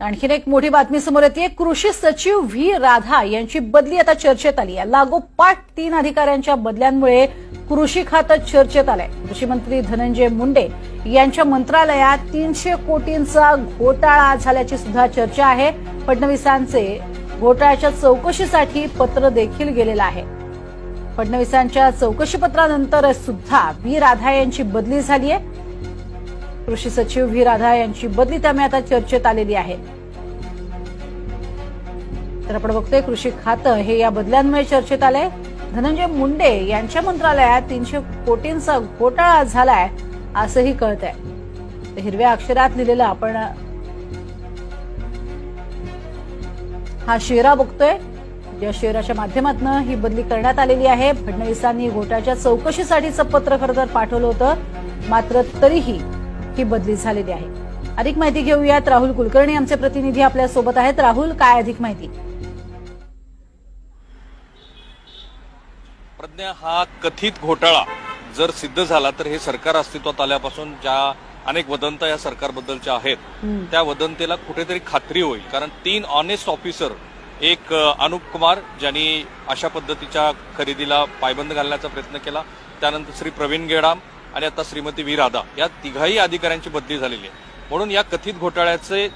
आणखीन एक मोठी बातमी समोर येते. कृषी सचिव व्ही. राधा यांची बदली आता चर्चेत आली आहे. लागोपाठ तीन अधिकाऱ्यांच्या बदल्यांमुळे कृषी खातं चर्चेत आलंय. कृषी मंत्री धनंजय मुंडे यांच्या मंत्रालयात तीनशे कोटींचा घोटाळा झाल्याची सुद्धा चर्चा आहे. फडणवीसांचे घोटाळ्याच्या चौकशीसाठी पत्र देखील गेलेलं आहे. फडणवीसांच्या चौकशी पत्रानंतर सुद्धा व्ही. राधा यांची बदली झाली आहे. कृषी सचिव व्ही राधा यांची बदली त्यामुळे आता चर्चेत आलेली आहे. तर आपण बघतोय कृषी खातं हे या बदल्यांमुळे चर्चेत आलंय. धनंजय मुंडे यांच्या मंत्रालयात तीनशे कोटींचा घोटाळा झालाय असंही कळत आहे हिरव्या अक्षरात लिहिलेलं आपण हा शेरा बघतोय. या शेराच्या माध्यमातून ही बदली करण्यात आलेली आहे. फडणवीसांनी घोटाळ्याच्या चौकशीसाठीचं पत्र खरं तर पाठवलं होतं. मात्र तरीही ही बदली झालेली आहे. अधिक माहिती घेऊयात राहुल कुलकर्णी. आमचे प्रतिनिधी आपल्यासोबत आहेत. राहुल काय अधिक माहिती? प्रज्ञा हा कथित घोटाळा जर सिद्ध झाला तर हे सरकार अस्तित्वात आल्यापासून ज्या अनेक वदंता या सरकारबद्दलच्या आहेत त्या वदंतेला कुठेतरी खात्री होईल. कारण तीन ऑनेस्ट ऑफिसर एक अनुप कुमार ज्यांनी अशा पद्धतीच्या खरेदीला पायबंद घालण्याचा प्रयत्न केला त्यानंतर श्री प्रवीण गेडाम आणि आता श्रीमती व्ही राधा या तिघाही अधिकाऱ्यांची बदली झालेली आहे. म्हणून या कथित घोटाळ्याचे